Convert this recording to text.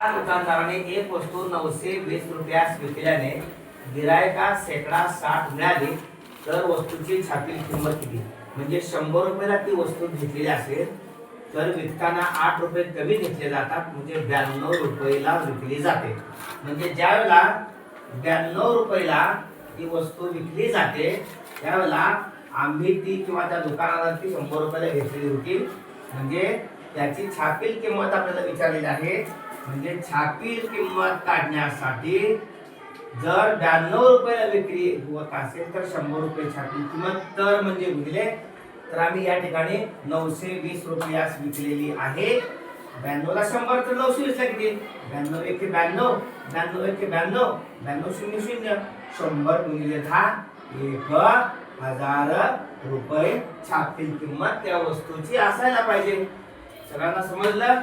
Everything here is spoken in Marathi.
या दुकानदाराने एक वस्तू नऊशे वीस रुपयास विकल्याने गिरायका शेकडा साठ मिळाली तर वस्तूची छापील किंमत किती? म्हणजे शंभर रुपयाला ती वस्तू घेतलेली असेल तर विकताना आठ रुपये कमी घेतले जातात म्हणजे ब्याण्णव रुपयाला विकली जाते. म्हणजे ज्यावेळेला ब्याण्णव रुपयाला ती वस्तू विकली जाते त्यावेळेला आम्ही ती किंवा त्या दुकानाला ती शंभर रुपयाला घेतलेली होती. म्हणजे त्याची छापील किंमत आपल्याला विचारलेली आहे. म्हणजे छापील किंमत काढण्यासाठी जर ब्याण्णव रुपयाला विक्री होत असेल तर शंभर रुपये छापील किंमत तर म्हणजे गुणिले तर आम्ही या ठिकाणी नऊशे वीस रुपयास विकलेली आहे. ब्याण्णव ला शंभर तर नऊशे वीस किती? ब्याण्णव एके ब्याण्णव ब्याण्णव एके ब्याण्णव ब्याण्णव शून्य शून्य. शंभर गुणिले दहा एक हजार रुपये छापील किंमत त्या वस्तूची असायला पाहिजे. सगळ्यांना समजलं.